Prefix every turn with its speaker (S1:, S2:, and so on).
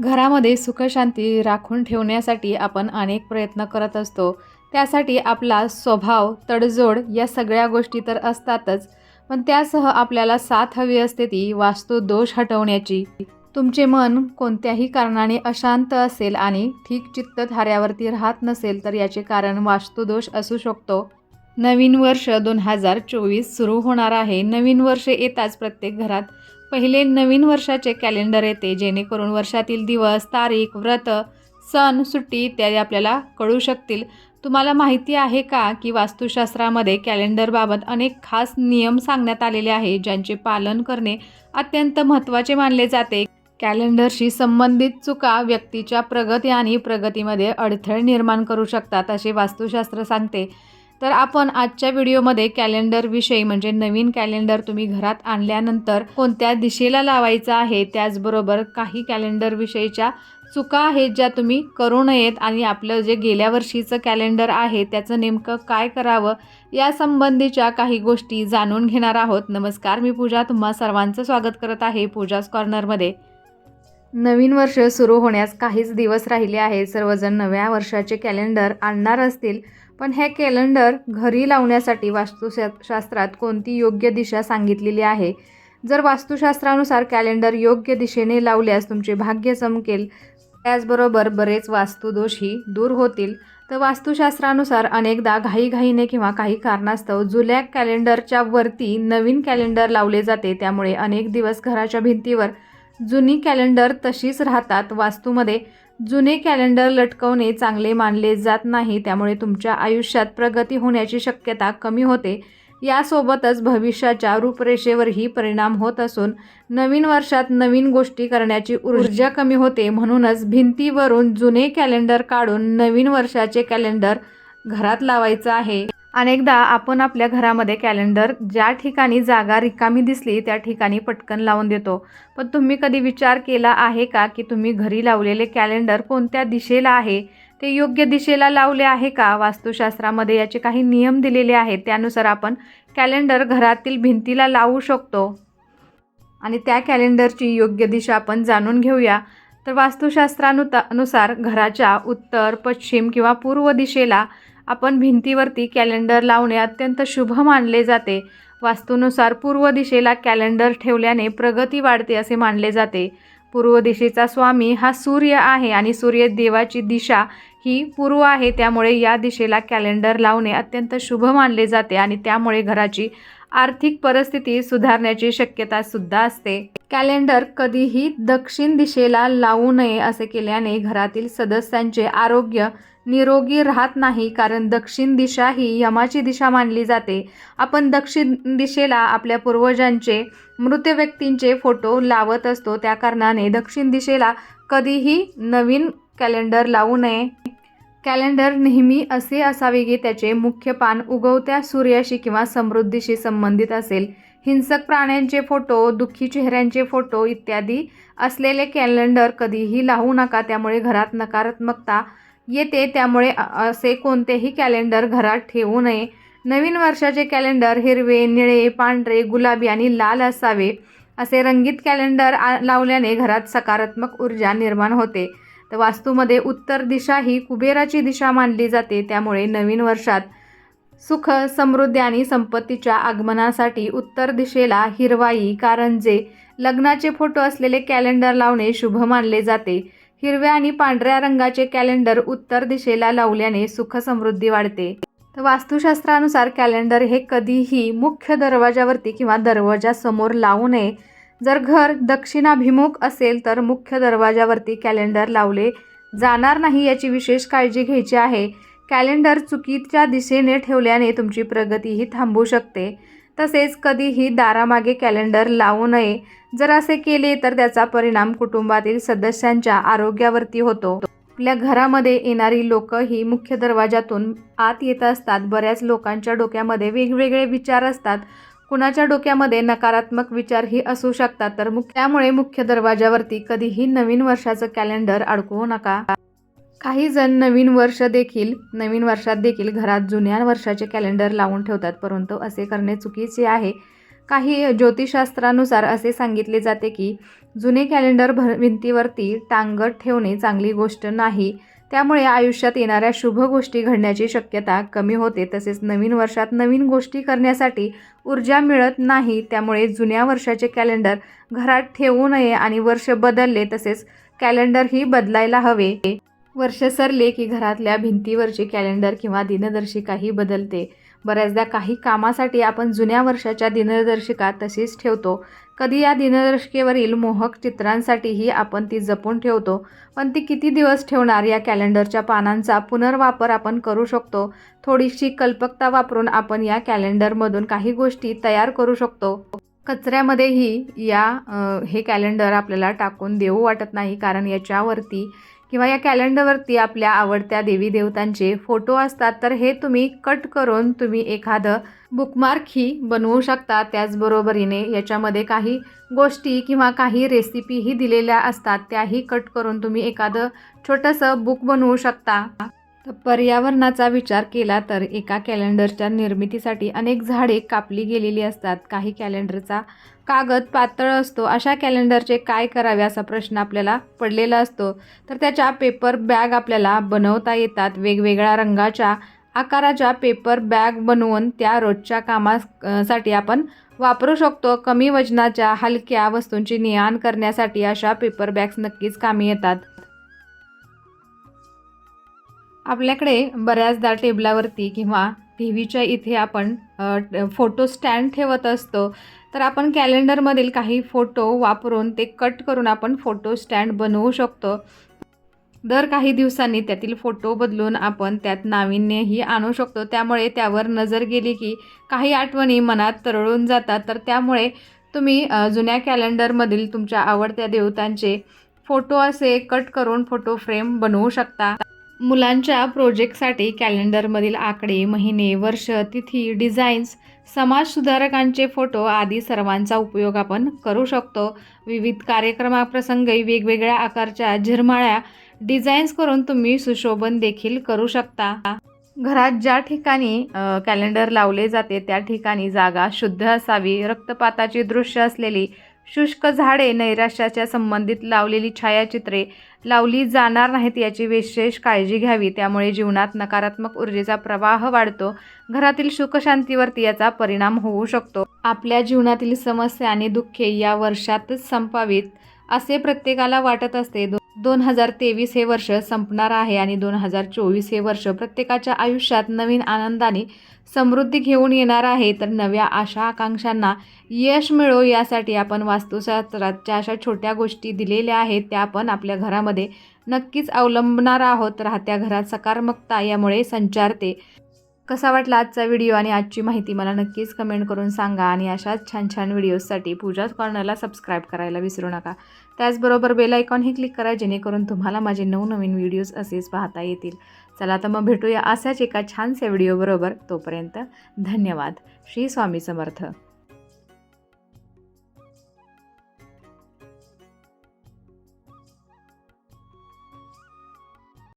S1: घरामध्ये सुखशांती राखून ठेवण्यासाठी आपण अनेक प्रयत्न करत असतो. त्यासाठी आपला स्वभाव तडजोड या सगळ्या गोष्टी तर असतातच पण त्यासह आपल्याला साथ हवी असते ती वास्तू दोष हटवण्याची. तुमचे मन कोणत्याही कारणाने अशांत असेल आणि ठीक चित्त धाऱ्यावरती राहत नसेल तर याचे कारण वास्तुदोष असू शकतो. नवीन वर्ष दोन हजार चोवीस सुरू होणार आहे. नवीन वर्ष येताच प्रत्येक घरात पहिले नवीन वर्षाचे कॅलेंडर येते जेणेकरून वर्षातील दिवस तारीख व्रत सण सुट्टी इत्यादी आपल्याला कळू शकतील. तुम्हाला माहिती आहे का की वास्तुशास्त्रामध्ये कॅलेंडरबाबत अनेक खास नियम सांगण्यात आलेले आहे ज्यांचे पालन करणे अत्यंत महत्त्वाचे मानले जाते. कॅलेंडरशी संबंधित चुका व्यक्तीच्या प्रगती आणि प्रगतीमध्ये अडथळे निर्माण करू शकतात असे वास्तुशास्त्र सांगते. तर आपण आजच्या व्हिडिओमध्ये कॅलेंडरविषयी म्हणजे नवीन कॅलेंडर तुम्ही घरात आणल्यानंतर कोणत्या दिशेला लावायचं आहे त्याचबरोबर काही कॅलेंडरविषयीच्या चुका आहेत ज्या तुम्ही करू नयेत आणि आपलं जे गेल्या वर्षीचं कॅलेंडर आहे त्याचं नेमकं काय करावं या संबंधीच्या काही गोष्टी जाणून घेणार आहोत. नमस्कार मी पूजा. तुम्हा सर्वांचं स्वागत करत आहे पूजाच कॉर्नरमध्ये नवीन वर्ष सुरू होण्यास काहीच दिवस राहिले आहेत. सर्वजण नव्या वर्षाचे कॅलेंडर आणणार असतील. पण हे कॅलेंडर घरी लावण्यासाठी वास्तुशा शास्त्रात कोणती योग्य दिशा सांगितलेली आहे? जर वास्तुशास्त्रानुसार कॅलेंडर योग्य दिशेने लावल्यास तुमचे भाग्य चमकेल. त्याचबरोबर बरेच वास्तुदोषही दूर होतील. तर वास्तुशास्त्रानुसार अनेकदा घाईघाईने किंवा काही कारणास्तव जुन्या कॅलेंडरच्या वरती नवीन कॅलेंडर लावले जाते. त्यामुळे अनेक दिवस घराच्या भिंतीवर जुनी कॅलेंडर तशीच राहतात. वास्तूमध्ये जुने कॅलेंडर लटकवणे चांगले मानले जात नाही त्यामुळे तुमच्या आयुष्यात प्रगती होण्याची शक्यता कमी होते. यासोबतच भविष्याच्या रूपरेषेवरही परिणाम होत असून नवीन वर्षात नवीन गोष्टी करण्याची ऊर्जा कमी होते. म्हणूनच भिंतीवरून जुने कॅलेंडर काढून नवीन वर्षाचे कॅलेंडर घरात लावायचं आहे. अनेकदा आपण आपल्या घरामध्ये कॅलेंडर ज्या ठिकाणी जागा रिकामी दिसली त्या ठिकाणी पटकन लावून देतो. पण तुम्ही कधी विचार केला आहे का की तुम्ही घरी लावलेले कॅलेंडर कोणत्या दिशेला आहे? ते योग्य दिशेला लावले आहे का? वास्तुशास्त्रामध्ये याचे काही नियम दिलेले आहेत. त्यानुसार आपण कॅलेंडर घरातील भिंतीला लावू शकतो. आणि त्या कॅलेंडरची योग्य दिशा आपण जाणून घेऊया. तर वास्तुशास्त्रानुता नुसार घराच्या उत्तर पश्चिम किंवा पूर्व दिशेला आपण भिंतीवरती कॅलेंडर लावणे अत्यंत शुभ मानले जाते. वास्तूनुसार पूर्व दिशेला कॅलेंडर ठेवल्याने प्रगती वाढते असे मानले जाते. पूर्व दिशेचा स्वामी हा सूर्य आहे आणि सूर्य देवाची दिशा ही पूर्व आहे त्यामुळे या दिशेला कॅलेंडर लावणे अत्यंत शुभ मानले जाते आणि त्यामुळे घराची आर्थिक परिस्थिती सुधारण्याची शक्यता सुद्धा असते. कॅलेंडर कधीही दक्षिण दिशेला लावू नये असे केल्याने घरातील सदस्यांचे आरोग्य निरोगी राहत नाही कारण दक्षिण दिशा ही यमाची दिशा मानली जाते. आपण दक्षिण दिशेला आपल्या पूर्वजांचे मृत व्यक्तींचे फोटो लावत असतो. त्या कारणाने दक्षिण दिशेला कधीही नवीन कॅलेंडर लावू नये. कॅलेंडर नेहमी असे असावे की त्याचे मुख्य पान उगवत्या सूर्याशी किंवा समृद्धीशी संबंधित असेल. हिंसक प्राण्यांचे फोटो दुःखी चेहऱ्यांचे फोटो इत्यादी असलेले कॅलेंडर कधीही लावू नका. त्यामुळे घरात नकारात्मकता येते त्यामुळे असे कोणतेही कॅलेंडर घरात ठेवू नये. नवीन वर्षाचे कॅलेंडर हिरवे निळे पांढरे गुलाबी आणि लाल असावे. असे रंगीत कॅलेंडर आ- लावल्याने घरात सकारात्मक ऊर्जा निर्माण होते. तर वास्तूमध्ये उत्तर दिशा ही कुबेराची दिशा मानली जाते त्यामुळे नवीन वर्षात सुख समृद्धी आणि संपत्तीच्या आगमनासाठी उत्तर दिशेला हिरवाई कारंजे लग्नाचे फोटो असलेले कॅलेंडर लावणे शुभ मानले जाते. हिरव्या आणि पांढऱ्या रंगाचे कॅलेंडर उत्तर दिशेला लावल्याने सुख समृद्धी वाढते. तर वास्तुशास्त्रानुसार कॅलेंडर हे कधीही मुख्य दरवाजावरती किंवा दरवाजासमोर लावू नये. जर घर दक्षिणाभिमुख असेल तर मुख्य दरवाजावरती कॅलेंडर लावले जाणार नाही याची विशेष काळजी घ्यायची आहे. कॅलेंडर चुकीच्या दिशेने ठेवल्याने तुमची प्रगतीही थांबू शकते. तसेच कधीही दारामागे कॅलेंडर लावू नये. जर असे केले तर त्याचा परिणाम कुटुंबातील सदस्यांच्या आरोग्यावरती होतो. आपल्या घरामध्ये येणारी लोक ही मुख्य दरवाजातून आत येत असतात. बऱ्याच लोकांच्या डोक्यामध्ये वेगवेगळे विचार असतात. कुणाच्या डोक्यामध्ये नकारात्मक विचारही असू शकतात. तर मुख्य त्यामुळे मुख्य दरवाजावरती कधीही नवीन वर्षाचं कॅलेंडर अडकवू नका. काही जण नवीन वर्ष देखील नवीन वर्षात देखील घरात जुन्या वर्षाचे कॅलेंडर लावून ठेवतात परंतु असे करणे चुकीचे आहे. काही ज्योतिषशास्त्रानुसार असे सांगितले जाते की जुने कॅलेंडर भ भिंतीवरती टांगत ठेवणे चांगली गोष्ट नाही. त्यामुळे आयुष्यात येणाऱ्या शुभ गोष्टी घडण्याची शक्यता कमी होते. तसेच नवीन वर्षात नवीन गोष्टी करण्यासाठी ऊर्जा मिळत नाही. त्यामुळे जुन्या वर्षाचे कॅलेंडर घरात ठेवू नये आणि वर्ष बदलले. तसेच कॅलेंडरही बदलायला हवे. वर्ष सरले की घरातल्या भिंतीवरची कॅलेंडर किंवा दिनदर्शिकाही बदलते. बऱ्याचदा काही कामासाठी आपण जुन्या वर्षाच्या दिनदर्शिका तशीच ठेवतो. कधी या दिनदर्शिकेवरील मोहक चित्रांसाठीही आपण ती जपून ठेवतो. पण ती किती दिवस ठेवणार या कॅलेंडरच्या पानांचा पुनर्वापर आपण करू शकतो. थोडीशी कल्पकता वापरून आपण या कॅलेंडरमधून काही गोष्टी तयार करू शकतो. कचऱ्यामध्येही या हे कॅलेंडर आपल्याला टाकून देऊ वाटत नाही. कारण याच्यावरती किंवा या कॅलेंडरवरती आपल्या आवडत्या देवी देवतांचे फोटो असतात तर हे तुम्ही कट करून तुम्ही एखादं बुकमार्कही बनवू शकता. त्याचबरोबरीने याच्यामध्ये काही गोष्टी किंवा काही रेसिपीही दिलेल्या असतात त्याही कट करून तुम्ही एखादं छोटंसं बुक बनवू शकता. तर पर्यावरणाचा विचार केला तर एका कॅलेंडरच्या निर्मितीसाठी अनेक झाडे कापली गेलेली असतात. काही कॅलेंडरचा कागद पातळ असतो. अशा कॅलेंडरचे काय करावे असा प्रश्न आपल्याला पडलेला असतो. तर त्याच्या पेपर बॅग आपल्याला बनवता येतात. वेगवेगळ्या रंगाच्या आकाराच्या पेपर बॅग बनवून त्या रोजच्या कामासाठी आपण वापरू शकतो. कमी वजनाच्या हलक्या वस्तूंची ने आण करण्यासाठी अशा पेपर बॅग्स नक्कीच कामी येतात. आपल्याकडे बऱ्याचदा टेबलावरती किंवा टी व्हीच्या इथे आपण फोटो स्टँड ठेवत असतो. तर आपण कॅलेंडरमधील काही फोटो वापरून ते कट करून आपण फोटो स्टँड बनवू शकतो. दर काही दिवसांनी त्यातील फोटो बदलून आपण त्यात नाविन्यही आणू शकतो. त्यामुळे त्यावर नजर गेली की काही आठवणी मनात तरळून जातात. तर त्यामुळे तुम्ही जुन्या कॅलेंडरमधील तुमच्या आवडत्या देवतांचे फोटो असे कट करून फोटो फ्रेम बनवू शकता. मुलांच्या प्रोजेक्टसाठी कॅलेंडरमधील आकडे महिने वर्ष तिथी डिझाईन्स समाजसुधारकांचे फोटो आदी सर्वांचा उपयोग आपण करू शकतो. विविध कार्यक्रमाप्रसंगी वेगवेगळ्या आकारच्या झिरमाळ्या डिझाईन्स करून तुम्ही सुशोभन देखील करू शकता. घरात ज्या ठिकाणी कॅलेंडर लावले जाते त्या ठिकाणी जागा शुद्ध असावी. रक्तपाताची दृश्य असलेली शुष्क झाडे नैराश्याच्या संबंधित लावलेली छायाचित्रे लावली जाणार नाहीत याची विशेष काळजी घ्यावी. त्यामुळे जीवनात नकारात्मक ऊर्जेचा प्रवाह वाढतो. घरातील सुखशांतीवरती याचा परिणाम होऊ शकतो. आपल्या जीवनातील समस्या आणि दुःखे या वर्षातच संपावीत असे प्रत्येकाला वाटत असते. दो दोन हजार तेवीस हे वर्ष संपणार आहे आणि दोन हजार चोवीस हे वर्ष प्रत्येकाच्या आयुष्यात नवीन आनंदाने समृद्धी घेऊन येणार आहे. तर नव्या आशा आकांक्षांना यश मिळो यासाठी आपण वास्तुशास्त्राच्या अशा छोट्या गोष्टी दिलेल्या आहेत. त्या आपण आपल्या घरामध्ये नक्कीच अवलंबणार आहोत. राहत्या घरात सकारात्मकता यामुळे संचारते कसा वाटला आजचा व्हिडिओ आणि आजची माहिती मला नक्कीच कमेंट करून सांगा आणि अशाच छान छान व्हिडिओजसाठी पूजा कॉर्नरला सबस्क्राईब करायला विसरू नका. त्याचबरोबर बेलायकॉनही क्लिक करा जेणेकरून तुम्हाला माझे नवनवीन व्हिडिओज असेच पाहता येतील. चला तर मग भेटूया अशाच एका छानशा व्हिडिओबरोबर. तोपर्यंत धन्यवाद. श्री स्वामी समर्थ.